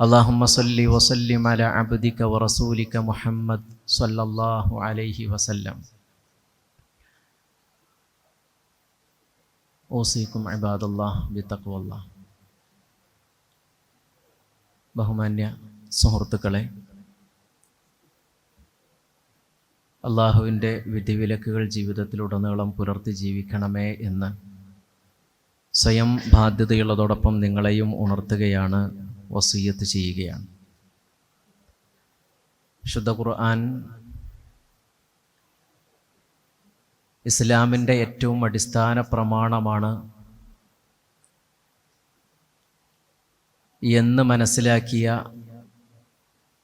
اللهم صل وسلم على عبدك ورسولك محمد صلى الله عليه وسلم اوصيكم عباد الله بتقوى الله ബഹുമാന്യ സുഹൃത്തുക്കളെ അള്ളാഹുവിൻ്റെ വിധിവിലക്കുകൾ ജീവിതത്തിലുടനീളം പുലർത്തി ജീവിക്കണമേ എന്ന് സ്വയം ബാധ്യതയുള്ളതോടൊപ്പം നിങ്ങളെയും ഉണർത്തുകയാണ് വസീയത്ത് ചെയ്യുകയാണ്. ശുദ്ധ ഖുർആൻ ഇസ്ലാമിന്റെ ഏറ്റവും അടിസ്ഥാന പ്രമാണമാണ് എന്ന് മനസ്സിലാക്കിയ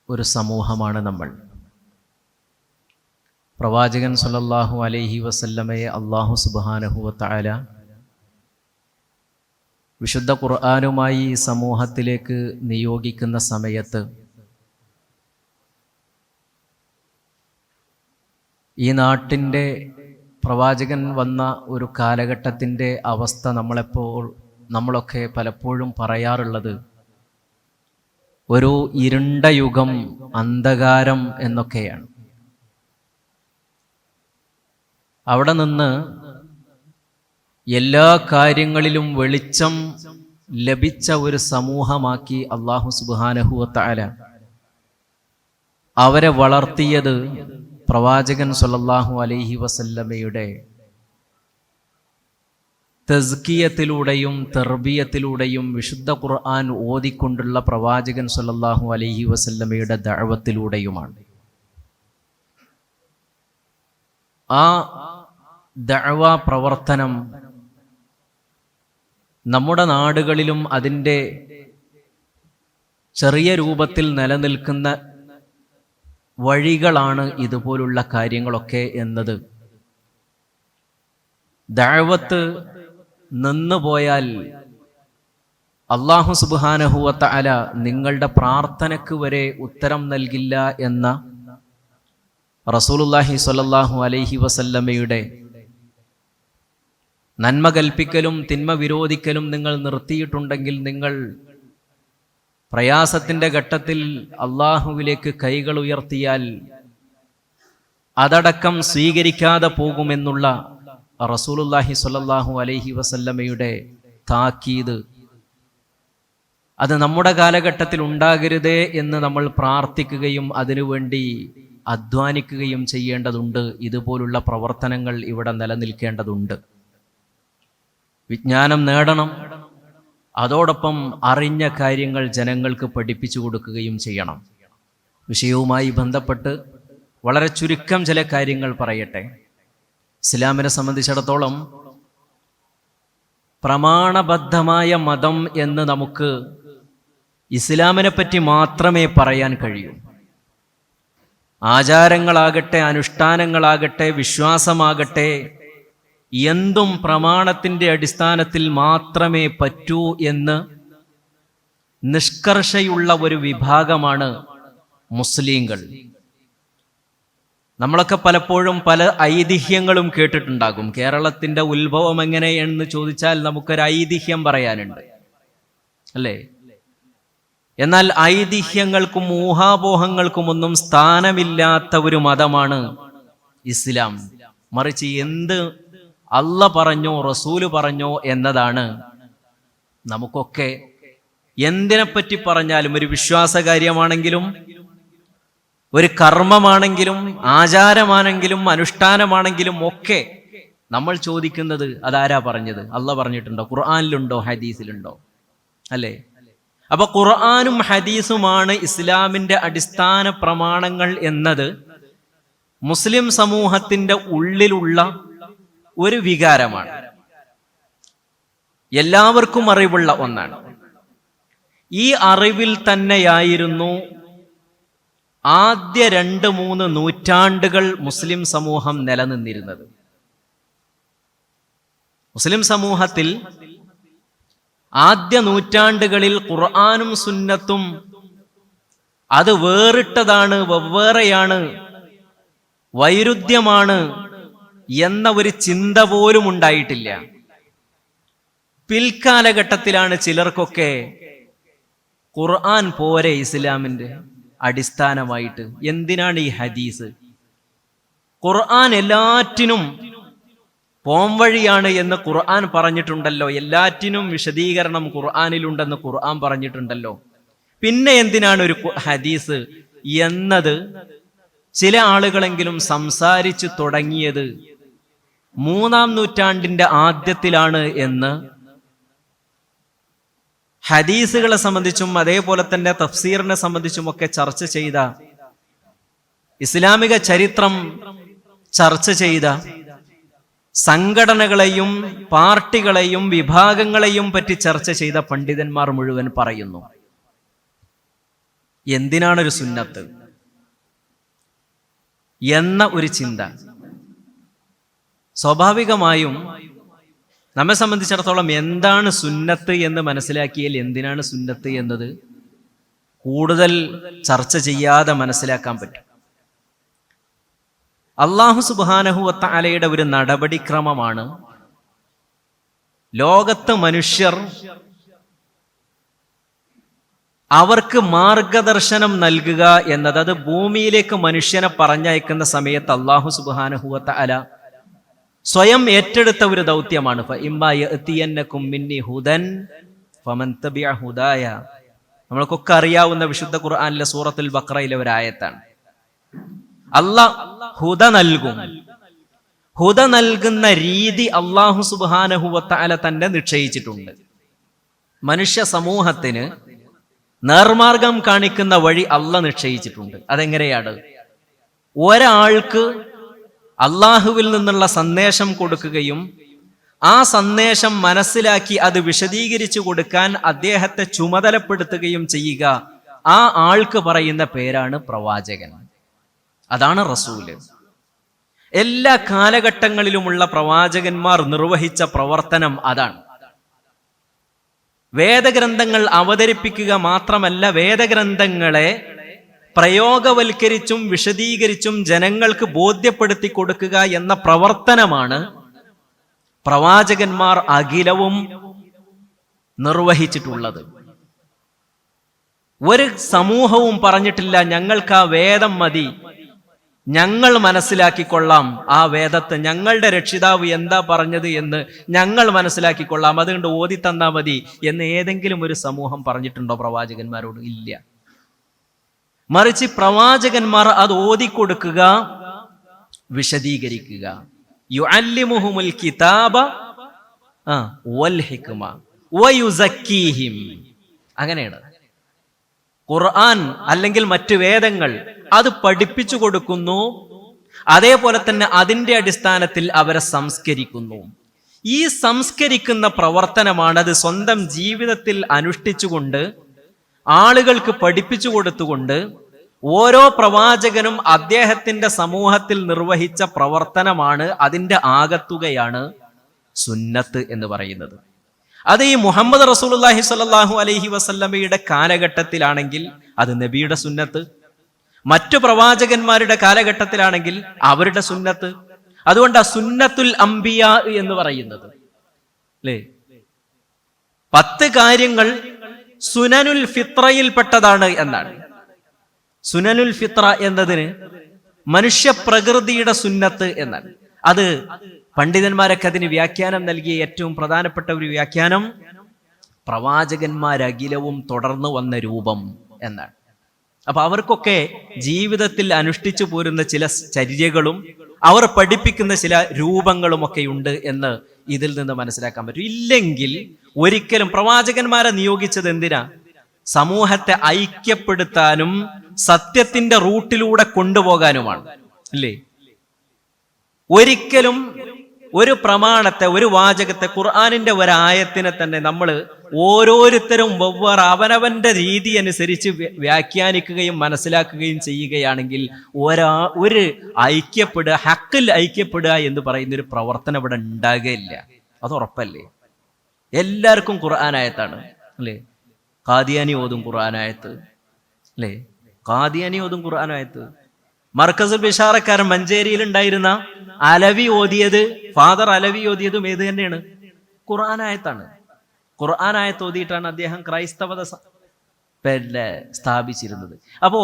ഒരു സമൂഹമാണ് നമ്മൾ. പ്രവാചകൻ സല്ലല്ലാഹു അലൈഹി വസല്ലമയെ അള്ളാഹു സുബാനഹുവത്തായ വിശുദ്ധ ഖുർആാനുമായി ഈ സമൂഹത്തിലേക്ക് നിയോഗിക്കുന്ന സമയത്ത് ഈ നാട്ടിന്റെ പ്രവാചകൻ വന്ന ഒരു കാലഘട്ടത്തിന്റെ അവസ്ഥ നമ്മളെപ്പോൾ നമ്മളൊക്കെ പലപ്പോഴും പറയാറുള്ളത്. ഒരു ഇരുണ്ട യുഗം അന്ധകാരം എന്നൊക്കെയാണ്. അവിടെ നിന്ന് എല്ലാ കാര്യങ്ങളിലും വെളിച്ചം ലഭിച്ച ഒരു സമൂഹമാക്കി അള്ളാഹു സുബാനഹുവത്താല അവരെ വളർത്തിയത് പ്രവാചകൻ സല്ലല്ലാഹു അലൈഹി വസല്ലമയുടെ തസ്കിയത്തിലൂടെയും തെർബിയത്തിലൂടെയും വിശുദ്ധ ഖുർആൻ ഓതിക്കൊണ്ടുള്ള പ്രവാചകൻ സല്ലല്ലാഹു അലൈഹി വസല്ലമയുടെ ദഴവത്തിലൂടെയുമാണ് ആ ദഅവ പ്രവർത്തനം നമ്മുടെ നാടുകളിലും അതിന്റെ ചെറിയ രൂപത്തിൽ നിലനിൽക്കുന്ന വഴികളാണ് ഇതുപോലുള്ള കാര്യങ്ങളൊക്കെ എന്നത്. ദഅവത്ത് നിന്നുപോയാൽ അള്ളാഹു സുബാനഹുവത്ത അല നിങ്ങളുടെ പ്രാർത്ഥനയ്ക്ക് വരെ ഉത്തരം നൽകില്ല എന്ന റസൂലുല്ലാഹി സ്വല്ലല്ലാഹു അലൈഹി വസല്ലമയുടെ നന്മ കൽപ്പിക്കലും തിന്മ വിരോധിക്കലും നിങ്ങൾ നിർത്തിയിട്ടുണ്ടെങ്കിൽ നിങ്ങൾ പ്രയാസത്തിന്റെ ഘട്ടത്തിൽ അള്ളാഹുവിലേക്ക് കൈകൾ ഉയർത്തിയാൽ അതടക്കം സ്വീകരിക്കാതെ പോകുമെന്നുള്ള റസൂലുല്ലാഹി സ്വല്ലല്ലാഹു അലൈഹി വസല്ലമയുടെ താക്കീത്. അത് നമ്മുടെ കാലഘട്ടത്തിൽ ഉണ്ടാകരുതേ എന്ന് നമ്മൾ പ്രാർത്ഥിക്കുകയും അതിനുവേണ്ടി അധ്വാനിക്കുകയും ചെയ്യേണ്ടതുണ്ട്. ഇതുപോലുള്ള പ്രവർത്തനങ്ങൾ ഇവിടെ നിലനിൽക്കേണ്ടതുണ്ട്. വിജ്ഞാനം നേടണം. അതോടൊപ്പം അറിഞ്ഞ കാര്യങ്ങൾ ജനങ്ങൾക്ക് പഠിപ്പിച്ചു കൊടുക്കുകയും ചെയ്യണം. വിഷയവുമായി ബന്ധപ്പെട്ട് വളരെ ചുരുക്കം ചില കാര്യങ്ങൾ പറയട്ടെ. ഇസ്ലാമിനെ സംബന്ധിച്ചിടത്തോളം പ്രമാണബദ്ധമായ മതം എന്ന് നമുക്ക് ഇസ്ലാമിനെ പറ്റി മാത്രമേ പറയാൻ കഴിയൂ. ആചാരങ്ങളാകട്ടെ അനുഷ്ഠാനങ്ങളാകട്ടെ വിശ്വാസമാകട്ടെ എന്തും പ്രമാണത്തിന്റെ അടിസ്ഥാനത്തിൽ മാത്രമേ പറ്റൂ എന്ന് നിഷ്കർഷയുള്ള ഒരു വിഭാഗമാണ് മുസ്ലിങ്ങൾ. നമ്മളൊക്കെ പലപ്പോഴും പല ഐതിഹ്യങ്ങളും കേട്ടിട്ടുണ്ടാകും. കേരളത്തിന്റെ ഉത്ഭവം എങ്ങനെയെന്ന് ചോദിച്ചാൽ നമുക്കൊരു ഐതിഹ്യം പറയാനുണ്ട്. അല്ലേ? എന്നാൽ ഐതിഹ്യങ്ങൾക്കും ഊഹാപോഹങ്ങൾക്കും ഒന്നും സ്ഥാനമില്ലാത്ത ഒരു മതമാണ് ഇസ്ലാം. മറിച്ച് എന്ത് അല്ല പറഞ്ഞോ റസൂൽ പറഞ്ഞോ എന്നതാണ് നമുക്കൊക്കെ എന്തിനെപ്പറ്റി പറഞ്ഞാലും ഒരു വിശ്വാസകാര്യമാണെങ്കിലും ഒരു കർമ്മമാണെങ്കിലും ആചാരമാണെങ്കിലും അനുഷ്ഠാനമാണെങ്കിലും ഒക്കെ നമ്മൾ ചോദിക്കുന്നത് അതാരാ പറഞ്ഞത്? അല്ല പറഞ്ഞിട്ടുണ്ടോ? ഖുർആാനിലുണ്ടോ? ഹദീസിലുണ്ടോ? അല്ലേ? അപ്പൊ ഖുർആാനും ഹദീസുമാണ് ഇസ്ലാമിന്റെ അടിസ്ഥാന പ്രമാണങ്ങൾ എന്നത് മുസ്ലിം സമൂഹത്തിന്റെ ഉള്ളിലുള്ള ഒരു വികാരമാണ്. എല്ലാവർക്കും അറിവുള്ള ഒന്നാണ്. ഈ അറിവിൽ തന്നെയായിരുന്നു ആദ്യ രണ്ട് മൂന്ന് നൂറ്റാണ്ടുകൾ മുസ്ലിം സമൂഹം നിലനിന്നിരുന്നത്. മുസ്ലിം സമൂഹത്തിൽ ആദ്യ നൂറ്റാണ്ടുകളിൽ ഖുർആാനും സുന്നത്തും അത് വേറിട്ടതാണ് വെവ്വേറെയാണ് വൈരുദ്ധ്യമാണ് എന്ന ഒരു ചിന്ത പോലും ഉണ്ടായിട്ടില്ല. പിൽക്കാലഘട്ടത്തിലാണ് ചിലർക്കൊക്കെ ഖുർആൻ പോരെ ഇസ്ലാമിന്റെ അടിസ്ഥാനമായിട്ട്. എന്തിനാണ് ഈ ഹദീസ്? ഖുർആൻ എല്ലാറ്റിനും പോംവഴിയാണ് എന്ന് ഖുർആൻ പറഞ്ഞിട്ടുണ്ടല്ലോ. എല്ലാറ്റിനും വിശദീകരണം ഖുർആാനിലുണ്ടെന്ന് ഖുർആൻ പറഞ്ഞിട്ടുണ്ടല്ലോ. പിന്നെ എന്തിനാണ് ഒരു ഹദീസ് എന്നത്? ചില ആളുകളെങ്കിലും സംസാരിച്ചു തുടങ്ങിയത് മൂന്നാം നൂറ്റാണ്ടിന്റെ ആദ്യത്തിലാണ് എന്ന് ഹദീസുകളെ സംബന്ധിച്ചും അതേപോലെ തന്നെ തഫ്സീറിനെ സംബന്ധിച്ചും ഒക്കെ ചർച്ച ചെയ്ത ഇസ്ലാമിക ചരിത്രം ചർച്ച ചെയ്ത സംഘടനകളെയും പാർട്ടികളെയും വിഭാഗങ്ങളെയും പറ്റി ചർച്ച ചെയ്ത പണ്ഡിതന്മാർ മുഴുവൻ പറയുന്നു. എന്തിനാണൊരു സുന്നത്ത്? എന്ന ഒരു ചിന്ത. സ്വാഭാവികമായും നമ്മെ സംബന്ധിച്ചിടത്തോളം എന്താണ് സുന്നത്ത് എന്ന് മനസ്സിലാക്കിയാൽ എന്തിനാണ് സുന്നത്ത് എന്നത്? കൂടുതൽ ചർച്ച ചെയ്യാതെ മനസ്സിലാക്കാൻ പറ്റും. അള്ളാഹു സുബാനഹുവത്ത അലയുടെ ഒരു നടപടിക്രമമാണ് ലോകത്ത് മനുഷ്യർ അവർക്ക് മാർഗദർശനം നൽകുക എന്നത്. അത് ഭൂമിയിലേക്ക് മനുഷ്യനെ പറഞ്ഞയക്കുന്ന സമയത്ത് അള്ളാഹു സുബാനഹുവത്ത അല സ്വയം ഏറ്റെടുത്ത ഒരു ദൗത്യമാണ്. നമ്മൾക്കൊക്കെ അറിയാവുന്ന വിശുദ്ധ ഖുർആാനിലെ സൂറത്തുൽ ബക്രയിലെ ഒരു ആയത്താണ്. അള്ളാഹ് ഹുദ നൽകും. ഹുദ നൽകുന്ന രീതി അള്ളാഹു സുബാനഹുവത്താല തന്നെ നിശ്ചയിച്ചിട്ടുണ്ട്. മനുഷ്യ സമൂഹത്തിന് നേർമാർഗം കാണിക്കുന്ന വഴി അല്ല നിശ്ചയിച്ചിട്ടുണ്ട്. അതെങ്ങനെയാണ്? ഒരാൾക്ക് അള്ളാഹുവിൽ നിന്നുള്ള സന്ദേശം കൊടുക്കുകയും ആ സന്ദേശം മനസ്സിലാക്കി അത് വിശദീകരിച്ചു കൊടുക്കാൻ അദ്ദേഹത്തെ ചുമതലപ്പെടുത്തുകയും ചെയ്യുക. ആ ആൾക്ക് പറയുന്ന പേരാണ് പ്രവാചകൻ. അതാണ് റസൂൽ. എല്ലാ കാലഘട്ടങ്ങളിലുമുള്ള പ്രവാചകന്മാർ നിർവഹിച്ച പ്രവർത്തനം അതാണ്. വേദഗ്രന്ഥങ്ങൾ അവതരിപ്പിക്കുക മാത്രമല്ല വേദഗ്രന്ഥങ്ങളെ പ്രയോഗവൽക്കരിച്ചും വിശദീകരിച്ചും ജനങ്ങൾക്ക് ബോധ്യപ്പെടുത്തി കൊടുക്കുക എന്ന പ്രവർത്തനമാണ് പ്രവാചകന്മാർ അഖിലവും നിർവഹിച്ചിട്ടുള്ളത്. ഒരു സമൂഹവും പറഞ്ഞിട്ടില്ല ഞങ്ങൾക്ക് ആ വേദം മതി. ഞങ്ങൾ മനസ്സിലാക്കിക്കൊള്ളാം ആ വേദത്തെ. ഞങ്ങളുടെ രക്ഷിതാവ് എന്താ പറഞ്ഞത് എന്ന് ഞങ്ങൾ മനസ്സിലാക്കിക്കൊള്ളാം. അതുകൊണ്ട് ഓതി തന്നാ മതി എന്ന് ഏതെങ്കിലും ഒരു സമൂഹം പറഞ്ഞിട്ടുണ്ടോ പ്രവാചകന്മാരോട്? ഇല്ല. മറിച്ച് പ്രവാചകന്മാർ അത് ഓതിക്കൊടുക്കുക വിശദീകരിക്കുക. യു കിതാബ മുഹുമുൽ വൽ ഹിക്മ വയുസക്കീഹിം. അങ്ങനെയാണ്. ഖുർആൻ അല്ലെങ്കിൽ മറ്റു വേദങ്ങൾ അത് പഠിപ്പിച്ചു കൊടുക്കുന്നു അതേപോലെ തന്നെ അതിന്റെ അടിസ്ഥാനത്തിൽ അവരെ സംസ്കരിക്കുന്നു. ഈ സംസ്കരിക്കുന്ന പ്രവർത്തനമാണ് അത് സ്വന്തം ജീവിതത്തിൽ അനുഷ്ഠിച്ചുകൊണ്ട് ആളുകൾക്ക് പഠിപ്പിച്ചു കൊടുത്തുകൊണ്ട് ഓരോ പ്രവാചകനും അദ്ദേഹത്തിന്റെ സമൂഹത്തിൽ നിർവഹിച്ച പ്രവർത്തനമാണ് അതിന്റെ ആകത്തുകയാണ് സുന്നത്ത് എന്ന് പറയുന്നത്. അത് ഈ മുഹമ്മദ് റസൂലുള്ളാഹി സ്വല്ലല്ലാഹു അലഹി വസല്ലമയുടെ കാലഘട്ടത്തിലാണെങ്കിൽ അത് നബിയുടെ സുന്നത്ത് മറ്റു പ്രവാചകന്മാരുടെ കാലഘട്ടത്തിലാണെങ്കിൽ അവരുടെ സുന്നത്ത്. അതുകൊണ്ട് സുന്നത്തുൽ അംബിയ എന്ന് പറയുന്നത്. അല്ലേ? പത്ത് കാര്യങ്ങൾ സുനനുൽ ഫിത്രയിൽപ്പെട്ടതാണ് എന്നാണ്. സുനനുൽ ഫിത്ര എന്നതിന് മനുഷ്യ പ്രകൃതിയുടെ സുന്നത്ത് എന്നാണ്. അത് പണ്ഡിതന്മാരൊക്കെ അതിന് വ്യാഖ്യാനം നൽകിയ ഏറ്റവും പ്രധാനപ്പെട്ട ഒരു വ്യാഖ്യാനം പ്രവാചകന്മാരഖിലവും തുടർന്നു വന്ന രൂപം എന്നാണ്. അപ്പൊ അവർക്കൊക്കെ ജീവിതത്തിൽ അനുഷ്ഠിച്ചു പോരുന്ന ചില ചര്യകളും അവർ പഠിപ്പിക്കുന്ന ചില രൂപങ്ങളും ഒക്കെ ഉണ്ട് എന്ന് ഇതിൽ നിന്ന് മനസ്സിലാക്കാൻ പറ്റും. ഇല്ലെങ്കിൽ ഒരിക്കലും പ്രവാചകന്മാരെ നിയോഗിച്ചത് എന്തിനാ? സമൂഹത്തെ ഐക്യപ്പെടുത്താനും സത്യത്തിന്റെ റൂട്ടിലൂടെ കൊണ്ടുപോകാനുമാണ്. അല്ലേ ഒരിക്കലും ഒരു പ്രമാണത്തെ ഒരു വാചകത്തെ ഖുർആാനിന്റെ ഒരായത്തിനെ തന്നെ നമ്മൾ ഓരോരുത്തരും വെവ്വേറെ അവനവന്റെ രീതി അനുസരിച്ച് വ്യാഖ്യാനിക്കുകയും മനസ്സിലാക്കുകയും ചെയ്യുകയാണെങ്കിൽ ഒരാ ഒരു ഐക്യപ്പെടുക ഹക്കിൽ ഐക്യപ്പെടുക എന്ന് പറയുന്ന ഒരു പ്രവർത്തനം ഇവിടെ ഉണ്ടാകുകയില്ല. അത് ഉറപ്പല്ലേ? എല്ലാവർക്കും ഖുർആാനായത്താണ് അല്ലേ? ഖാദിയാനി ഓതും ഖുർആാനായത്ത് അല്ലേ? ഖാദിയാനി ഓതും ഖുർആനായത്ത് മർക്കസുൽ ബിഷാറക്കാരൻ മഞ്ചേരിയിൽ ഉണ്ടായിരുന്ന അലവി ഓതിയത് ഫാദർ അലവി ഓതിയതും ഏത് തന്നെയാണ്? ഖുർആനായത്താണ് ഖുർആനായത്ത് ഓതിയിട്ടാണ് അദ്ദേഹം ക്രൈസ്തവത പിന്നെ സ്ഥാപിച്ചിരുന്നത്. അപ്പോ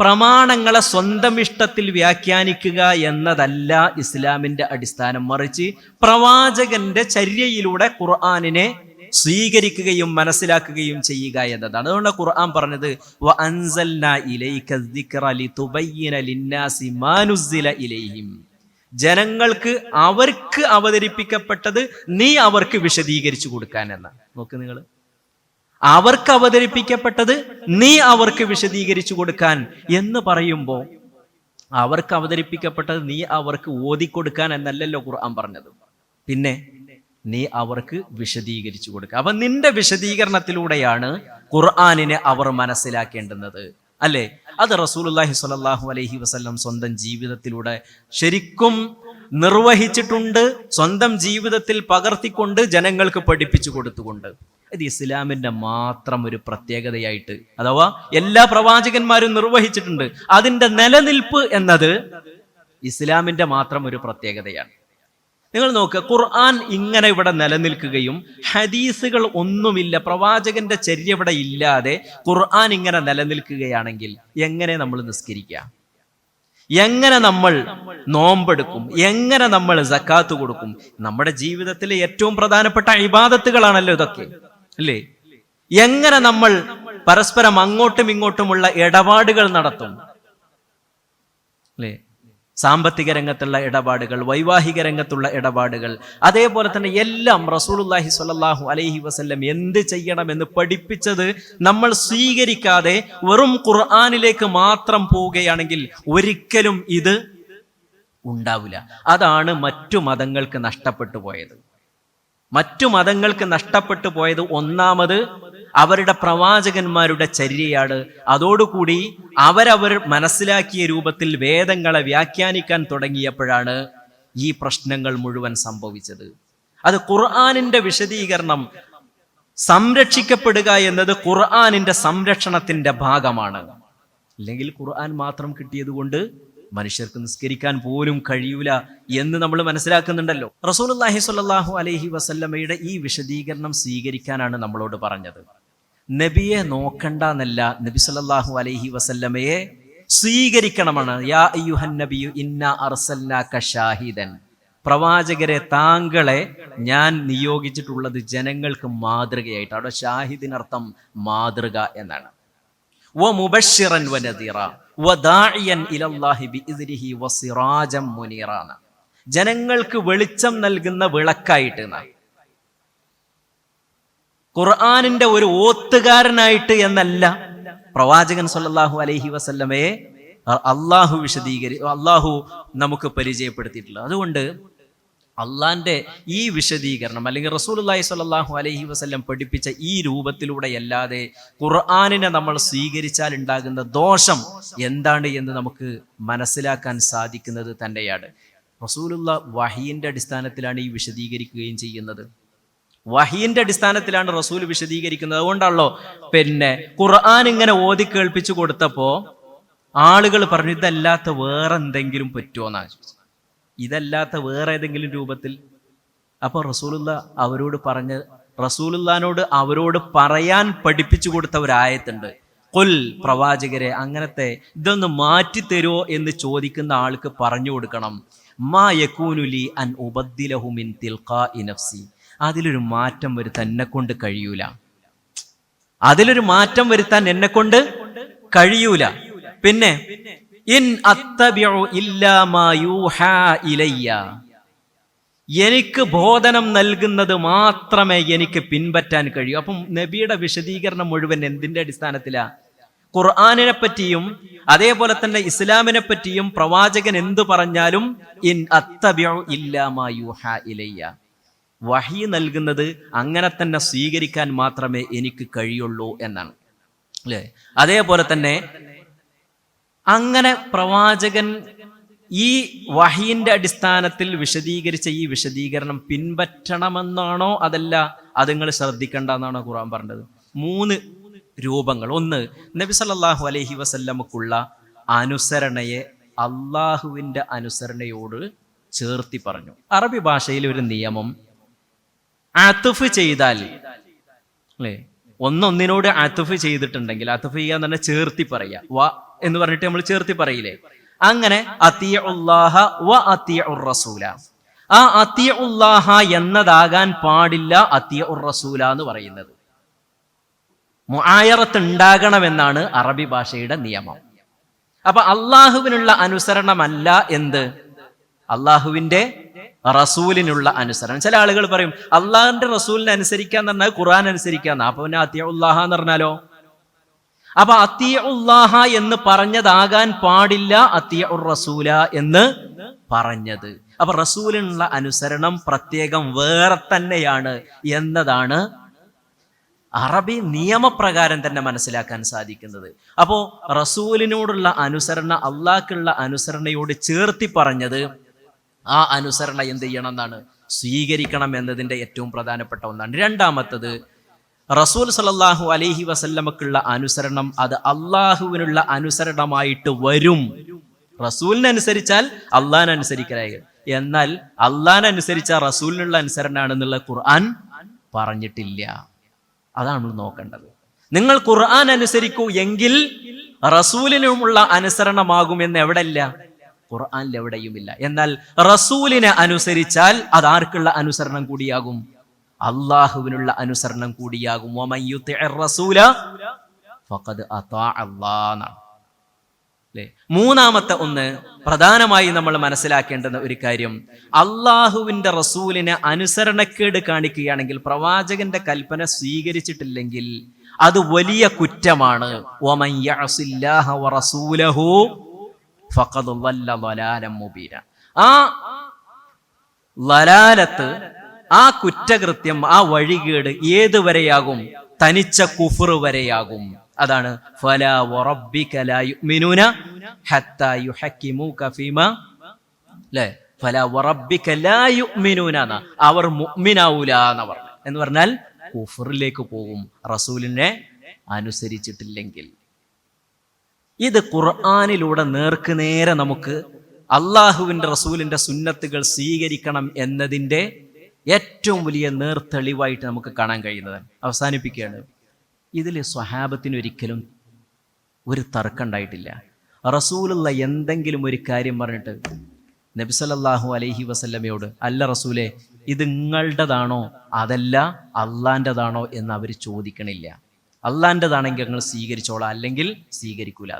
പ്രമാണങ്ങളെ സ്വന്തം ഇഷ്ടത്തിൽ വ്യാഖ്യാനിക്കുക എന്നതല്ല ഇസ്ലാമിന്റെ അടിസ്ഥാനം. മറിച്ച് പ്രവാചകന്റെ ചര്യയിലൂടെ ഖുർആാനിനെ സ്വീകരിക്കുകയും മനസ്സിലാക്കുകയും ചെയ്യുക എന്നതാണ്. അതുകൊണ്ട് ഖുർആൻ പറഞ്ഞത് ജനങ്ങൾക്ക് അവർക്ക് അവതരിപ്പിക്കപ്പെട്ടത് നീ അവർക്ക് വിശദീകരിച്ചു കൊടുക്കാൻ എന്ന. നോക്ക് നിങ്ങൾ. അവർക്ക് അവതരിപ്പിക്കപ്പെട്ടത് നീ അവർക്ക് വിശദീകരിച്ചു കൊടുക്കാൻ എന്ന് പറയുമ്പോൾ അവർക്ക് അവതരിപ്പിക്കപ്പെട്ടത് നീ അവർക്ക് ഓതിക്കൊടുക്കാൻ എന്നല്ലല്ലോ ഖുർആൻ പറഞ്ഞത്. പിന്നെ നീ അവർക്ക് വിശദീകരിച്ചു കൊടുക്കുക അപ്പൊ നിന്റെ വിശദീകരണത്തിലൂടെയാണ് ഖുർആാനിനെ അവർ മനസ്സിലാക്കേണ്ടുന്നത് അല്ലേ? അത് റസൂലുള്ളാഹി സ്വല്ലല്ലാഹു അലൈഹി വസല്ലം സ്വന്തം ജീവിതത്തിലൂടെ ശരിക്കും നിർവഹിച്ചിട്ടുണ്ട് സ്വന്തം ജീവിതത്തിൽ പകർത്തിക്കൊണ്ട് ജനങ്ങൾക്ക് പഠിപ്പിച്ചു കൊടുത്തുകൊണ്ട്. ഇത് ഇസ്ലാമിന്റെ മാത്രം ഒരു പ്രത്യേകതയായിട്ട് അഥവാ എല്ലാ പ്രവാചകന്മാരും നിർവഹിച്ചിട്ടുണ്ട്. അതിന്റെ നിലനിൽപ്പ് എന്നത് ഇസ്ലാമിന്റെ മാത്രം ഒരു പ്രത്യേകതയാണ്. നിങ്ങൾ നോക്ക് ഖുർആൻ ഇങ്ങനെ ഇവിടെ നിലനിൽക്കുകയും ഹദീസുകൾ ഒന്നുമില്ല പ്രവാചകന്റെ ചര്യ ഇവിടെ ഇല്ലാതെ ഖുർആൻ ഇങ്ങനെ നിലനിൽക്കുകയാണെങ്കിൽ എങ്ങനെ നമ്മൾ നിസ്കരിക്കുക? എങ്ങനെ നമ്മൾ നോമ്പെടുക്കും? എങ്ങനെ നമ്മൾ സക്കാത്ത് കൊടുക്കും? നമ്മുടെ ജീവിതത്തിലെ ഏറ്റവും പ്രധാനപ്പെട്ട ഇബാദത്തുകളാണല്ലോ ഇതൊക്കെ അല്ലേ? എങ്ങനെ നമ്മൾ പരസ്പരം അങ്ങോട്ടും ഇങ്ങോട്ടുമുള്ള ഇടപാടുകൾ നടത്തും? അല്ലേ? സാമ്പത്തിക രംഗത്തുള്ള ഇടപാടുകൾ വൈവാഹിക രംഗത്തുള്ള ഇടപാടുകൾ അതേപോലെ തന്നെ എല്ലാം റസൂലുള്ളാഹി സ്വല്ലല്ലാഹു അലൈഹി വസല്ലം എന്ത് ചെയ്യണമെന്ന് പഠിപ്പിച്ചത് നമ്മൾ സ്വീകരിക്കാതെ വെറും ഖുർആാനിലേക്ക് മാത്രം പോവുകയാണെങ്കിൽ ഒരിക്കലും ഇത് ഉണ്ടാവില്ല. അതാണ് മറ്റു മതങ്ങൾക്ക് നഷ്ടപ്പെട്ടു പോയത്. മറ്റു മതങ്ങൾക്ക് നഷ്ടപ്പെട്ടു പോയത് ഒന്നാമത് അവരുടെ പ്രവാചകന്മാരുടെ ചര്യയാണ്. അതോടുകൂടി അവരവർ മനസ്സിലാക്കിയ രൂപത്തിൽ വേദങ്ങളെ വ്യാഖ്യാനിക്കാൻ തുടങ്ങിയപ്പോഴാണ് ഈ പ്രശ്നങ്ങൾ മുഴുവൻ സംഭവിച്ചത്. അത് ഖുർആാനിന്റെ വിശദീകരണം സംരക്ഷിക്കപ്പെടുക എന്നത് ഖുർആാനിന്റെ സംരക്ഷണത്തിന്റെ ഭാഗമാണ്. അല്ലെങ്കിൽ ഖുർആൻ മാത്രം കിട്ടിയത് കൊണ്ട് മനുഷ്യർക്ക് നിസ്കരിക്കാൻ പോലും കഴിയൂല എന്ന് നമ്മൾ മനസ്സിലാക്കുന്നുണ്ടല്ലോ. റസൂൽ റസൂലുള്ളാഹി സ്വല്ലല്ലാഹു അലഹി വസല്ലമയുടെ ഈ വിശദീകരണം സ്വീകരിക്കാനാണ് നമ്മളോട് പറഞ്ഞത്. നബിയെ നോക്കണ്ട എന്നല്ല നബി സല്ലാഹു അലൈഹി വസല്ലമയെ സ്വീകരിക്കണമെന്ന് യാ അയ്യുഹൻ നബിയു ഇന്ന അർസല്ലാക്ക ഷാഹിദൻ. പ്രവാചകരെ താങ്കളെ ഞാൻ നിയോഗിച്ചിട്ടുള്ളത് ജനങ്ങൾക്ക് മാതൃകയായിട്ട്. അവിടെ ഷാഹിദിനർത്ഥം മാതൃക എന്നാണ്. വ മുബഷിറൻ വ നദീറ. വ ദാഇയൻ ഇലല്ലാഹി ബിഇസ്രിഹി വ സിറാജം ജനങ്ങൾക്ക് വെളിച്ചം നൽകുന്ന വിളക്കായിട്ട് എന്നാണ്. ഖുർആനിന്റെ ഒരു ഓത്തുകാരനായിട്ട് എന്നല്ല പ്രവാചകൻ സല്ലാഹു അലൈഹി വസല്ലമയെ അള്ളാഹു വിശദീകരി അള്ളാഹു നമുക്ക് പരിചയപ്പെടുത്തിയിട്ടുള്ളത്. അതുകൊണ്ട് അള്ളാന്റെ ഈ വിശദീകരണം അല്ലെങ്കിൽ റസൂലുള്ളാഹി സ്വല്ലാഹു അലഹി വസ്ല്ലം പഠിപ്പിച്ച ഈ രൂപത്തിലൂടെ അല്ലാതെ ഖുർആനിനെ നമ്മൾ സ്വീകരിച്ചാൽ ഉണ്ടാകുന്ന ദോഷം എന്താണ് എന്ന് നമുക്ക് മനസ്സിലാക്കാൻ സാധിക്കുന്നത് തന്നെയാണ്. റസൂലുള്ള വഹീന്റെ അടിസ്ഥാനത്തിലാണ് ഈ വിശദീകരിക്കുകയും ചെയ്യുന്നത്. വഹീന്റെ അടിസ്ഥാനത്തിലാണ് റസൂൽ വിശദീകരിക്കുന്നത്. അതുകൊണ്ടാണല്ലോ പിന്നെ ഖുർആൻ ഇങ്ങനെ ഓതി കേൾപ്പിച്ചു കൊടുത്തപ്പോ ആളുകൾ പറഞ്ഞു ഇതല്ലാത്ത വേറെ എന്തെങ്കിലും പറ്റുമോന്നാ ഇതല്ലാത്ത വേറെ ഏതെങ്കിലും രൂപത്തിൽ? അപ്പൊ റസൂലുള്ള അവരോട് പറഞ്ഞ് റസൂലുള്ളാനോട് അവരോട് പറയാൻ പഠിപ്പിച്ചു കൊടുത്ത ഒരായത്തുണ്ട് കൊൽ പ്രവാചകരെ അങ്ങനത്തെ ഇതൊന്ന് മാറ്റിത്തരുമോ എന്ന് ചോദിക്കുന്ന ആൾക്ക് പറഞ്ഞു കൊടുക്കണം. മാ യക്കൂനുലി അൻ ഉബദ്ദിലഹുമിൻ തിൽഖാ ഇനഫ്സി അതിലൊരു മാറ്റം വരുത്താൻ എന്നെ കൊണ്ട് കഴിയൂല. അതിലൊരു മാറ്റം വരുത്താൻ എന്നെ കൊണ്ട് കഴിയൂല. പിന്നെ ഇൻ ഇലയ്യ. എനിക്ക് ബോധനം നൽകുന്നത് മാത്രമേ എനിക്ക് പിൻപറ്റാൻ കഴിയൂ. അപ്പം നബിയുടെ വിശദീകരണം മുഴുവൻ എന്തിന്റെ അടിസ്ഥാനത്തിലാ? ഖുർആാനിനെ പറ്റിയും അതേപോലെ തന്നെ ഇസ്ലാമിനെ പറ്റിയും പ്രവാചകൻ എന്തു പറഞ്ഞാലും ഇൻ ഇല്ലാ ഇല്ലാമാ യൂഹാ ഇലയ്യ. വഹി നൽകുന്നത് അങ്ങനെ തന്നെ സ്വീകരിക്കാൻ മാത്രമേ എനിക്ക് കഴിയുള്ളൂ എന്നാണ്. അല്ലേ? അതേപോലെ തന്നെ അങ്ങനെ പ്രവാചകൻ ഈ വഹീന്റെ അടിസ്ഥാനത്തിൽ വിശദീകരിച്ച ഈ വിശദീകരണം പിൻപറ്റണമെന്നാണോ അതല്ല അത് നിങ്ങൾ ശ്രദ്ധിക്കേണ്ട എന്നാണോ ഖുർആൻ പറഞ്ഞത്? മൂന്ന് രൂപങ്ങൾ. ഒന്ന് നബി സല്ലാഹു അലഹി വസല്ലമക്കുള്ള അനുസരണയെ അള്ളാഹുവിന്റെ അനുസരണയോട് ചേർത്തി പറഞ്ഞു. അറബി ഭാഷയിൽ ഒരു നിയമം അത്തുഫ് ചെയ്താൽ. അല്ലേ? ഒന്നൊന്നിനോട് അത്തുഫ് ചെയ്തിട്ടുണ്ടെങ്കിൽ അത്തുഫ് ചെയ്യുക എന്ന് പറഞ്ഞാൽ ചേർത്തി പറയുക. വ എന്ന് പറഞ്ഞിട്ട് നമ്മൾ ചേർത്തി പറയില്ലേ? അങ്ങനെ അത്തിയ ഉള്ളാഹ വ അത്തിയ ഉറസൂല റസൂല ആ അത്തിയ ഉള്ളാഹ എന്നതാകാൻ പാടില്ല അത്തിയ ഉർ റസൂല എന്ന് പറയുന്നത്. മുആയറത്ത് ഉണ്ടാകണമെന്നാണ് അറബി ഭാഷയുടെ നിയമം. അപ്പൊ അള്ളാഹുവിനുള്ള അനുസരണമല്ല എന്ത്? അള്ളാഹുവിന്റെ റസൂലിനുള്ള അനുസരണം. ചില ആളുകൾ പറയും അള്ളാഹിന്റെ റസൂലിനെ അനുസരിക്കാന്ന് പറഞ്ഞാൽ ഖുറാൻ അനുസരിക്കാന്ന്. അപ്പൊ പിന്നെ അത്തിയ ഉള്ളാഹ എന്ന് പറഞ്ഞാലോ? അപ്പൊ അത്തിയ ഉള്ളാഹ എന്ന് പറഞ്ഞതാകാൻ പാടില്ല അത്തിയ റസൂല എന്ന് പറഞ്ഞത്. അപ്പൊ റസൂലിനുള്ള അനുസരണം പ്രത്യേകം വേറെ തന്നെയാണ് എന്നതാണ് അറബി നിയമപ്രകാരം തന്നെ മനസ്സിലാക്കാൻ സാധിക്കുന്നത്. അപ്പോ റസൂലിനോടുള്ള അനുസരണ അള്ളാഹ്ക്കുള്ള അനുസരണയോട് ചേർത്തി പറഞ്ഞത് ആ അനുസരണ എന്ത് ചെയ്യണം എന്നാണ് സ്വീകരിക്കണം എന്നതിന്റെ ഏറ്റവും പ്രധാനപ്പെട്ട ഒന്നാണ്. രണ്ടാമത്തത് റസൂൽ സലല്ലാഹു അലഹി വസല്ലമക്കുള്ള അനുസരണം അത് അള്ളാഹുവിനുള്ള അനുസരണമായിട്ട് വരും. റസൂലിനനുസരിച്ചാൽ അള്ളാഹിനനുസരിക്കലായി. എന്നാൽ അള്ളാഹിനനുസരിച്ച റസൂലിനുള്ള അനുസരണമാണെന്നുള്ള ഖുർആൻ പറഞ്ഞിട്ടില്ല. അതാണ് നമ്മൾ നോക്കേണ്ടത്. നിങ്ങൾ ഖുർആൻ അനുസരിക്കൂ എങ്കിൽ റസൂലിനുമുള്ള അനുസരണമാകുമെന്ന് എവിടെയില്ല? ഖുർആനിൽ എവിടെയുമില്ല എന്നാൽ റസൂലിനെ അനുസരിച്ചാൽ അത് ആർക്കുള്ള അനുസരണം കൂടിയാകും? അള്ളാഹുവിനുള്ള അനുസരണം കൂടിയാകും. റസൂല ഫഖദ് അതാഅ അല്ലാഹ് എന്നാണ്. ല്ലേ? മൂന്നാമത്തെ ഒന്ന് പ്രധാനമായി നമ്മൾ മനസ്സിലാക്കേണ്ടുന്ന ഒരു കാര്യം. അള്ളാഹുവിന്റെ റസൂലിനെ അനുസരണക്കേട് കാണിക്കുകയാണെങ്കിൽ പ്രവാചകന്റെ കൽപ്പന സ്വീകരിച്ചിട്ടില്ലെങ്കിൽ അത് വലിയ കുറ്റമാണ്. മുബീന. ആ ലലാലത്ത് ആ കുറ്റകൃത്യം ആ വഴികേട് ഏതുവരെയാകും? തനിച്ച കുഫർ വരെയാകും. അതാണ് ഫല ലാ ഹത്താ യുഹക്കിമൂക ഫല ലാ അവർ മുഅ്മിനാവൂല എന്ന് പറഞ്ഞു എന്ന് പറഞ്ഞാൽ കുഫറിലേക്ക് പോകും റസൂലിനെ അനുസരിച്ചിട്ടില്ലെങ്കിൽ. ഇത് ഖുർആാനിലൂടെ നേർക്ക് നേരെ നമുക്ക് അള്ളാഹുവിന്റെ റസൂലിന്റെ സുന്നത്തുകൾ സ്വീകരിക്കണം എന്നതിന്റെ ഏറ്റവും വലിയ നേർത്തെളിവായിട്ട് നമുക്ക് കാണാൻ കഴിയുന്നത് അവസാനിപ്പിക്കുകയാണ്. ഇതിൽ സ്വഹാബത്തിന് ഒരിക്കലും ഒരു തർക്കം ഉണ്ടായിട്ടില്ല. റസൂലുള്ള എന്തെങ്കിലും ഒരു കാര്യം പറഞ്ഞിട്ട് നബിസലല്ലാഹു അലൈഹി വസല്ലമയോട് അല്ല റസൂലെ ഇത് നിങ്ങളുടേതാണോ അതല്ല അള്ളാന്റെതാണോ എന്ന് അവർ ചോദിക്കണില്ല. അള്ളാന്റെതാണെങ്കിൽ ഞങ്ങൾ സ്വീകരിച്ചോളാം അല്ലെങ്കിൽ സ്വീകരിക്കൂല.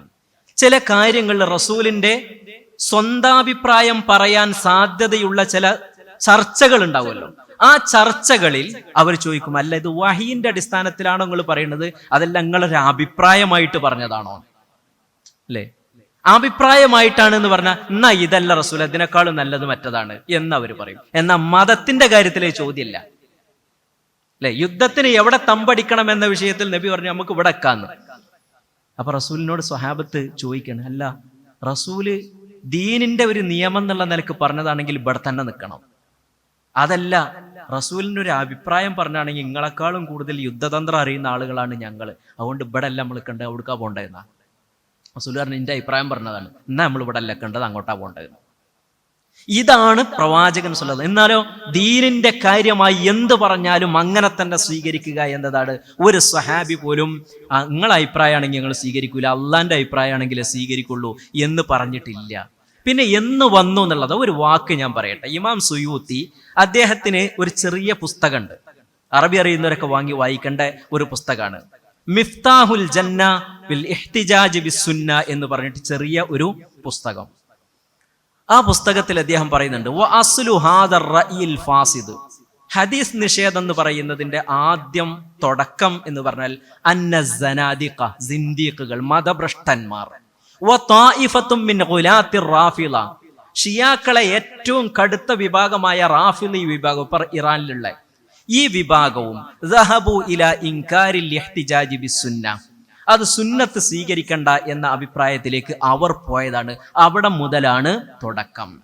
ചില കാര്യങ്ങൾ റസൂലിന്റെ സ്വന്താഭിപ്രായം പറയാൻ സാധ്യതയുള്ള ചില ചർച്ചകൾ ഉണ്ടാവുമല്ലോ ആ ചർച്ചകളിൽ അവർ ചോദിക്കും അല്ല ഇത് വഹീന്റെ അടിസ്ഥാനത്തിലാണോ നിങ്ങൾ പറയുന്നത്? അതല്ല നിങ്ങളൊരു അഭിപ്രായമായിട്ട് പറഞ്ഞതാണോ? അല്ലേ? അഭിപ്രായമായിട്ടാണ് എന്ന് പറഞ്ഞാൽ എന്നാ ഇതല്ല റസൂൽ അതിനേക്കാളും നല്ലത് മറ്റതാണ് എന്ന് അവർ പറയും. എന്നാൽ മതത്തിന്റെ കാര്യത്തിലെ ചോദ്യമില്ല. അല്ലെ? യുദ്ധത്തിന് എവിടെ തമ്പടിക്കണം എന്ന വിഷയത്തിൽ നബി പറഞ്ഞു നമുക്ക് ഇവിടെ എക്കാന്ന് അപ്പൊ റസൂലിനോട് സ്വഹാബത്ത് ചോദിക്കണം അല്ല റസൂൽ ദീനിന്റെ ഒരു നിയമം എന്നുള്ള നിലയ്ക്ക് പറഞ്ഞതാണെങ്കിൽ ഇവിടെ തന്നെ നിൽക്കണം. അതല്ല റസൂലിന്റെ ഒരു അഭിപ്രായം പറഞ്ഞാണെങ്കിൽ നിങ്ങളെക്കാളും കൂടുതൽ യുദ്ധതന്ത്രം അറിയുന്ന ആളുകളാണ് ഞങ്ങൾ അതുകൊണ്ട് ഇവിടെ അല്ല നമ്മൾ കണ്ടത് അവിടുക്കാ പോണ്ടെന്നാ. റസൂൽ പറഞ്ഞു എന്റെ അഭിപ്രായം പറഞ്ഞതാണ്. എന്നാ നമ്മൾ ഇവിടെ അല്ല കണ്ടത് അങ്ങോട്ടാ പോണ്ടെന്ന്. ഇതാണ് പ്രവാചകൻ സ്വല്ലത് എന്നാലോ ദീനിന്റെ കാര്യമായി എന്ത് പറഞ്ഞാലും അങ്ങനെ തന്നെ സ്വീകരിക്കുക എന്നതാണ്. ഒരു സഹാബി പോലും "ആ, നിങ്ങളെ അഭിപ്രായമാണെങ്കിൽ ഞങ്ങൾ സ്വീകരിക്കൂല അള്ളാന്റെ അഭിപ്രായമാണെങ്കിൽ സ്വീകരിക്കുള്ളൂ എന്ന് പറഞ്ഞിട്ടില്ല. പിന്നെ എന്ന് വന്നു എന്നുള്ളത് ഒരു വാക്ക് ഞാൻ പറയട്ടെ. ഇമാം സുയൂത്തി അദ്ദേഹത്തിന് ഒരു ചെറിയ പുസ്തകമുണ്ട്. അറബി അറിയുന്നവരൊക്കെ വാങ്ങി വായിക്കേണ്ട ഒരു പുസ്തകമാണ്. മിഫ്താഹുൽ ജന്ന വിൽ ഇഹ്തിജാജ് ബിസുന്ന എന്ന് പറഞ്ഞിട്ട് ചെറിയ ഒരു പുസ്തകം. ആ പുസ്തകത്തിൽ അദ്ദേഹം പറയുന്നുണ്ട് "വ അസ്ലു ഹാദർ ഫാസിദ്. ഹദീസ് നിഷേധം എന്ന് പറയുന്നതിന്റെ ആദ്യം തുടക്കം എന്ന് പറഞ്ഞാൽ അന്ന അന്നസനാദിഖ സിന്ദീഖുകൾ മതഭ്രഷ്ടന്മാർ. ഷിയാക്കളെ ഏറ്റവും കടുത്ത വിഭാഗമായ റാഫിലി വിഭാഗം ഇറാനിലുള്ള. ഈ വിഭാഗവും ഇല ഇൻകാരിൽ അത് സുന്നത്ത് സ്വീകരിക്കണ്ട എന്ന അഭിപ്രായത്തിലേക്ക് അവർ പോയതാണ്. അവിടെ മുതലാണ് തുടക്കം.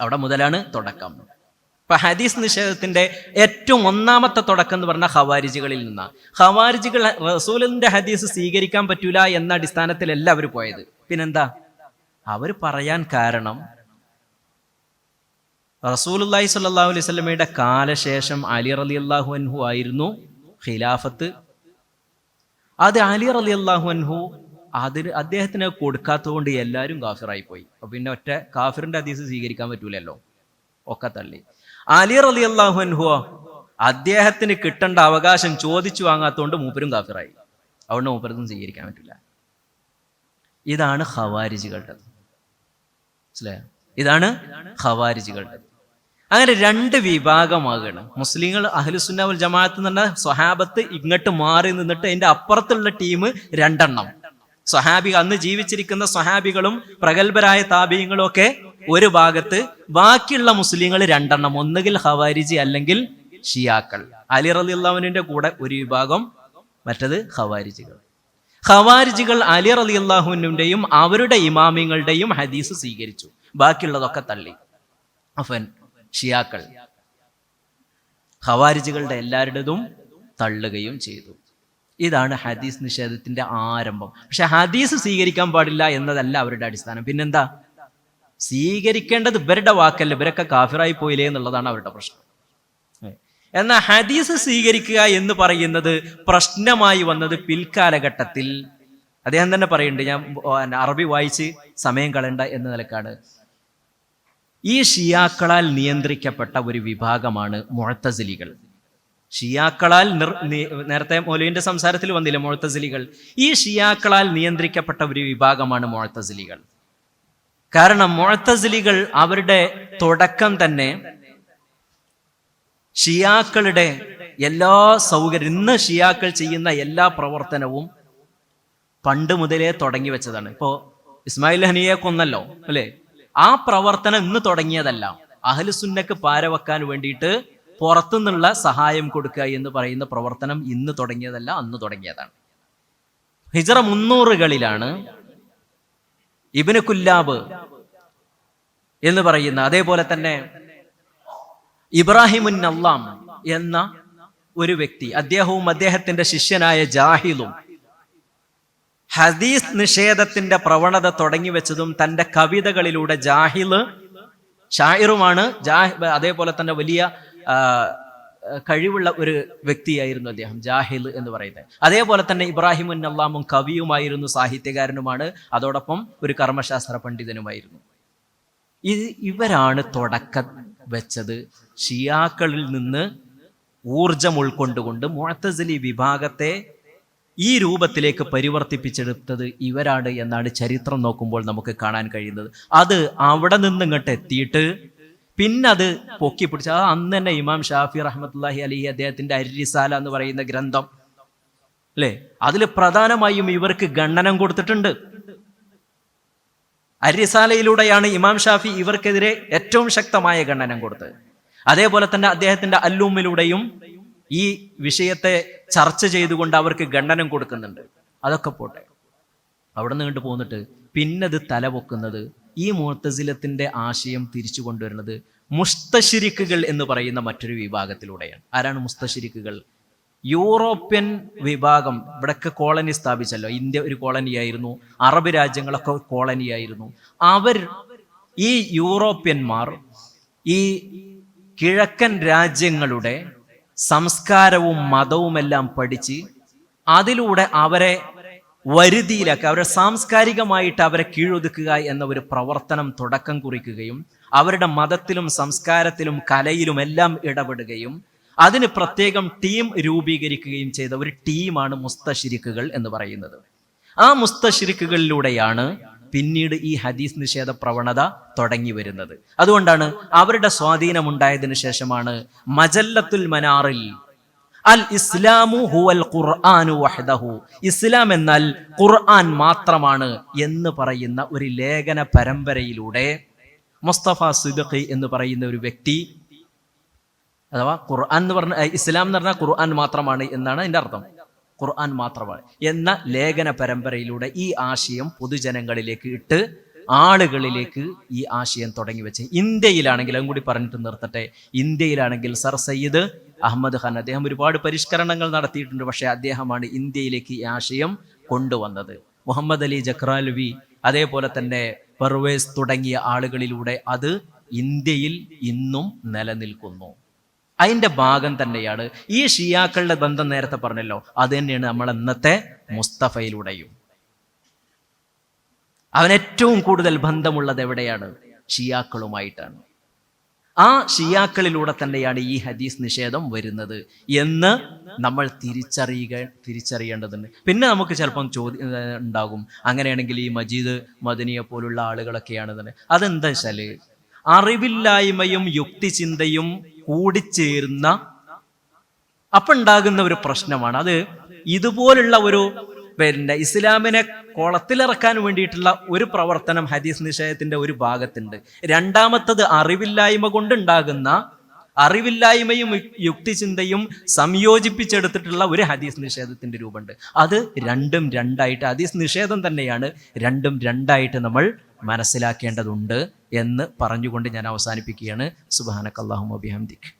അവിടെ മുതലാണ് തുടക്കം. ഇപ്പൊ ഹദീസ് നിഷേധത്തിന്റെ ഏറ്റവും ഒന്നാമത്തെ തുടക്കം എന്ന് പറഞ്ഞ ഹവാരിജികളിൽ നിന്നാണ്. ഹവാരിജികൾ റസൂലിന്റെ ഹദീസ് സ്വീകരിക്കാൻ പറ്റൂല എന്ന അടിസ്ഥാനത്തിലല്ല അവർ പോയത്. പിന്നെന്താ? അവർ പറയാൻ കാരണം റസൂലുല്ലാഹി സ്വല്ലല്ലാഹു അലൈഹി സ്വലമയുടെ കാലശേഷം അലി റലി അള്ളാഹു അൻഹു ആയിരുന്നു ഖിലാഫത്ത് അത് അലി റലി അള്ളാഹു അൻഹു അതിന് അദ്ദേഹത്തിന് കൊടുക്കാത്തതുകൊണ്ട് എല്ലാവരും കാഫിറായി പോയി അപ്പൊ പിന്നെ ഒറ്റ കാഫിറിന്റെ അതീസ് സ്വീകരിക്കാൻ പറ്റൂലല്ലോ. ഒക്കെ തള്ളി. അലി റലി അള്ളാഹു അൻഹു അദ്ദേഹത്തിന് കിട്ടേണ്ട അവകാശം ചോദിച്ചു വാങ്ങാത്തതുകൊണ്ട് മൂപ്പരും കാഫിറായി. അതുകൊണ്ട് മൂപ്പരൊന്നും സ്വീകരിക്കാൻ പറ്റില്ല ഇതാണ് ഹവാരിജികളുടെ മനസ്സിലായോ? ഇതാണ് ഖവാരിജികളുടെ അങ്ങനെ രണ്ട് വിഭാഗമാകണം. മുസ്ലിങ്ങൾ അഹ്ലുസുന്നവൽ ജമാഅത്ത് എന്ന് പറഞ്ഞാൽ സ്വഹാബത്ത് ഇങ്ങോട്ട് മാറി നിന്നിട്ട് അതിന്റെ അപ്പുറത്തുള്ള ടീം രണ്ടെണ്ണം. സ്വഹാബി അന്ന് ജീവിച്ചിരിക്കുന്ന സ്വഹാബികളും പ്രഗത്ഭരായ താപീയങ്ങളും ഒക്കെ ഒരു ഭാഗത്ത് ബാക്കിയുള്ള മുസ്ലിങ്ങൾ രണ്ടെണ്ണം. ഒന്നുകിൽ ഹവാരിജി അല്ലെങ്കിൽ ഷിയാക്കൾ. അലി റലി അള്ളാഹുവിന്റെ കൂടെ ഒരു വിഭാഗം മറ്റത് ഹവാരിജികൾ ഹവാരിജികൾ അലി റലി അള്ളാഹുവിന്റെയും അവരുടെ ഇമാമിങ്ങളുടെയും ഹദീസ് സ്വീകരിച്ചു. ബാക്കിയുള്ളതൊക്കെ തള്ളി. അഫൻ ഷിയാക്കൾ. ഹവാരിജികളുടെ എല്ലാവരുടേതും തള്ളുകയും ചെയ്തു. ഇതാണ് ഹദീസ് നിഷേധത്തിന്റെ ആരംഭം. പക്ഷെ ഹദീസ് സ്വീകരിക്കാൻ പാടില്ല എന്നതല്ല അവരുടെ അടിസ്ഥാനം. പിന്നെന്താ? സ്വീകരിക്കേണ്ടത് ഇവരുടെ വാക്കല്ല. ഇവരൊക്കെ കാഫിറായി പോയില്ലേ എന്നുള്ളതാണ് അവരുടെ പ്രശ്നം. എന്നാൽ ഹദീസ് സ്വീകരിക്കുക എന്ന് പറയുന്നത് പ്രശ്നമായി വന്നത് പിൽക്കാലഘട്ടത്തിൽ. അദ്ദേഹം തന്നെ പറയുന്നുണ്ട് ഞാൻ അറബി വായിച്ച് സമയം കളണ്ട എന്ന നിലക്കാണ്. ഈ ഷിയാക്കളാൽ നിയന്ത്രിക്കപ്പെട്ട ഒരു വിഭാഗമാണ് മുഴത്തസിലികൾ ഷിയാക്കളാൽ നിർ നേരത്തെ മൗലുവിന്റെ സംസാരത്തിൽ വന്നില്ല മുഴത്തസിലികൾ ഈ ഷിയാക്കളാൽ നിയന്ത്രിക്കപ്പെട്ട ഒരു വിഭാഗമാണ് മുഴത്തസിലികൾ കാരണം മുഴത്തസിലികൾ അവരുടെ തുടക്കം തന്നെ ഷിയാക്കളുടെ എല്ലാ സൗകര്യം ഇന്ന് ഷിയാക്കൾ ചെയ്യുന്ന എല്ലാ പ്രവർത്തനവും പണ്ട് മുതലേ തുടങ്ങി വെച്ചതാണ്. ഇപ്പോ ഇസ്മായിൽ ഹനിയെ കൊന്നല്ലോ അല്ലെ? ആ പ്രവർത്തനം ഇന്ന് തുടങ്ങിയതല്ല. അഹലുസുന്നക്ക് പാരവെക്കാൻ വേണ്ടിയിട്ട് പുറത്തുനിന്നുള്ള സഹായം കൊടുക്കുക എന്ന് പറയുന്ന പ്രവർത്തനം ഇന്ന് തുടങ്ങിയതല്ല അന്ന് തുടങ്ങിയതാണ്. ഹിജറ മുന്നൂറുകളിലാണ് ഇബിന് കുല്ലാബ് എന്ന് പറയുന്ന അതേപോലെ തന്നെ ഇബ്രാഹിമുൻ അല്ലാം എന്ന ഒരു വ്യക്തി അദ്ദേഹവും അദ്ദേഹത്തിന്റെ ശിഷ്യനായ ജാഹിലും ഹദീസ് നിഷേധത്തിന്റെ പ്രവണത തുടങ്ങി വെച്ചതും തന്റെ കവിതകളിലൂടെ ജാഹിൽ ഷായിറുമാണ്. ജാഹി അതേപോലെ തന്നെ വലിയ കഴിവുള്ള ഒരു വ്യക്തിയായിരുന്നു അദ്ദേഹം ജാഹിൽ എന്ന് പറയുന്നത്. അതേപോലെ തന്നെ ഇബ്രാഹിമുൻ അള്ളാമും കവിയുമായിരുന്നു സാഹിത്യകാരനുമാണ്. അതോടൊപ്പം ഒരു കർമ്മശാസ്ത്ര പണ്ഡിതനുമായിരുന്നു. ഇത് ഇവരാണ് തുടക്കം വെച്ചത്. ഷിയാക്കളിൽ നിന്ന് ഊർജം ഉൾക്കൊണ്ടുകൊണ്ട് മുഴത്തസലി വിഭാഗത്തെ ഈ രൂപത്തിലേക്ക് പരിവർത്തിപ്പിച്ചെടുത്തത് ഇവരാണ് എന്നാണ് ചരിത്രം നോക്കുമ്പോൾ നമുക്ക് കാണാൻ കഴിയുന്നത്. അത് അവിടെ നിന്ന് ഇങ്ങോട്ട് എത്തിയിട്ട് പിന്നെ അത് പൊക്കി പിടിച്ച അന്ന് തന്നെ ഇമാം ഷാഫി റഹ്മത്തുല്ലാഹി അലി അദ്ദേഹത്തിന്റെ അരിസാല എന്ന് പറയുന്ന ഗ്രന്ഥം അല്ലേ? അതിൽ പ്രധാനമായും ഇവർക്ക് ഗണ്ണനം കൊടുത്തിട്ടുണ്ട്. അരിസാലയിലൂടെയാണ് ഇമാം ഷാഫി ഇവർക്കെതിരെ ഏറ്റവും ശക്തമായ ഗണ്ണനം കൊടുത്തത്. അതേപോലെ തന്നെ അദ്ദേഹത്തിന്റെ അല്ലൂമിലൂടെയും ഈ വിഷയത്തെ ചർച്ച ചെയ്തുകൊണ്ട് അവർക്ക് ഖണ്ഡനം കൊടുക്കുന്നുണ്ട്. അതൊക്കെ പോട്ടെ. അവിടെ നിന്ന് പോന്നിട്ട് പിന്നത് തലപൊക്കുന്നത് ഈ മുഹത്തസിലത്തിന്റെ ആശയം തിരിച്ചു കൊണ്ടുവരുന്നത് മുസ്തശിരിക്കുകൾ എന്ന് പറയുന്ന മറ്റൊരു വിഭാഗത്തിലൂടെയാണ്. ആരാണ് മുസ്തശിരിക്കുകൾ യൂറോപ്യൻ വിഭാഗം. ഇവിടൊക്കെ കോളനി സ്ഥാപിച്ചല്ലോ. ഇന്ത്യ ഒരു കോളനിയായിരുന്നു. അറബ് രാജ്യങ്ങളൊക്കെ കോളനിയായിരുന്നു. അവർ ഈ യൂറോപ്യന്മാർ ഈ കിഴക്കൻ രാജ്യങ്ങളുടെ സംസ്കാരവും മതവുമെല്ലാം പഠിച്ച് അതിലൂടെ അവരെ വരുതിയിലാക്കുക അവരെ സാംസ്കാരികമായിട്ട് അവരെ കീഴൊതുക്കുക എന്ന ഒരു പ്രവർത്തനം തുടക്കം കുറിക്കുകയും അവരുടെ മതത്തിലും സംസ്കാരത്തിലും കലയിലും എല്ലാം ഇടപെടുകയും അതിന് പ്രത്യേകം ടീം രൂപീകരിക്കുകയും ചെയ്ത ഒരു ടീമാണ് മുസ്തശിരിക്കുകൾ എന്ന് പറയുന്നത്. ആ മുസ്തഷിരിക്കുകളിലൂടെയാണ് പിന്നീട് ഈ ഹദീസ് നിഷേധ പ്രവണത തുടങ്ങി വരുന്നത്. അതുകൊണ്ടാണ് അവരുടെ സ്വാധീനമുണ്ടായതിനു ശേഷമാണ് മജല്ലത്തുൽ മനാറിൽ അൽ ഇസ്ലാമു ഹുവൽ ഖുർആാനു വഹദഹു. ഇസ്ലാം എന്നാൽ ഖുർആൻ മാത്രമാണ് എന്ന് പറയുന്ന ഒരു ലേഖന പരമ്പരയിലൂടെ മുസ്തഫ സിദ്ഖി എന്ന് പറയുന്ന ഒരു വ്യക്തി അഥവാ ഖുർആൻ എന്ന് പറഞ്ഞ ഇസ്ലാം എന്ന് പറഞ്ഞാൽ ഖുർആൻ മാത്രമാണ് എന്നാണ് അതിന്റെ അർത്ഥം. ഖുർആൻ മാത്രമാണ്. എന്ന ലേഖന പരമ്പരയിലൂടെ ഈ ആശയം പൊതുജനങ്ങളിലേക്ക് ഇട്ട് ആളുകളിലേക്ക് ഈ ആശയം തുടങ്ങി വെച്ച്. ഇന്ത്യയിലാണെങ്കിൽ അതും കൂടി പറഞ്ഞിട്ട് നിർത്തട്ടെ. ഇന്ത്യയിലാണെങ്കിൽ സർ സയ്യിദ് അഹമ്മദ് ഖാൻ അദ്ദേഹം ഒരുപാട് പരിഷ്കരണങ്ങൾ നടത്തിയിട്ടുണ്ട്. പക്ഷേ അദ്ദേഹമാണ് ഇന്ത്യയിലേക്ക് ഈ ആശയം കൊണ്ടുവന്നത്. മുഹമ്മദ് അലി ജക്രാലുവി അതേപോലെ തന്നെ പെർവേസ് തുടങ്ങിയ ആളുകളിലൂടെ അത് ഇന്ത്യയിൽ ഇന്നും നിലനിൽക്കുന്നു. അതിന്റെ ഭാഗം തന്നെയാണ്. ഈ ഷിയാക്കളുടെ ബന്ധം നേരത്തെ പറഞ്ഞല്ലോ. അത് തന്നെയാണ് നമ്മൾ ഇന്നത്തെ മുസ്തഫയിലൂടെയും. അവൻ ഏറ്റവും കൂടുതൽ ബന്ധമുള്ളത് എവിടെയാണ്? ഷിയാക്കളുമായിട്ടാണ്. ആ ഷിയാക്കളിലൂടെ തന്നെയാണ് ഈ ഹദീസ് നിഷേധം വരുന്നത് എന്ന് നമ്മൾ തിരിച്ചറിയുക തിരിച്ചറിയേണ്ടതുണ്ട്. പിന്നെ നമുക്ക് ചിലപ്പം ചോദ്യം ഉണ്ടാകും. അങ്ങനെയാണെങ്കിൽ ഈ മജീദ് മദനിയെ പോലുള്ള ആളുകളൊക്കെയാണ് തന്നെ അതെന്താ വെച്ചാൽ അറിവില്ലായ്മയും യുക്തിചിന്തയും കൂടിച്ചേർന്ന അപ്പൊ ഉണ്ടാകുന്ന ഒരു പ്രശ്നമാണ്. അത് ഇതുപോലുള്ള ഒരു പിന്നെ ഇസ്ലാമിനെ കുളത്തിലിറക്കാൻ വേണ്ടിയിട്ടുള്ള ഒരു പ്രവർത്തനം ഹദീസ് നിഷേധത്തിന്റെ ഒരു ഭാഗത്തുണ്ട്. രണ്ടാമത്തത് അറിവില്ലായ്മ കൊണ്ടുണ്ടാകുന്ന അറിവില്ലായ്മയും യുക്തിചിന്തയും സംയോജിപ്പിച്ചെടുത്തിട്ടുള്ള ഒരു ഹദീസ് നിഷേധത്തിന്റെ രൂപമുണ്ട്. അത് രണ്ടും രണ്ടായിട്ട് ഹദീസ് നിഷേധം തന്നെയാണ്. രണ്ടും രണ്ടായിട്ട് നമ്മൾ മനസ്സിലാക്കേണ്ടതുണ്ട് എന്ന് പറഞ്ഞുകൊണ്ട് ഞാൻ അവസാനിപ്പിക്കുകയാണ്. സുബാനക്കല്ലാഹു അബിഹംദിക്ക്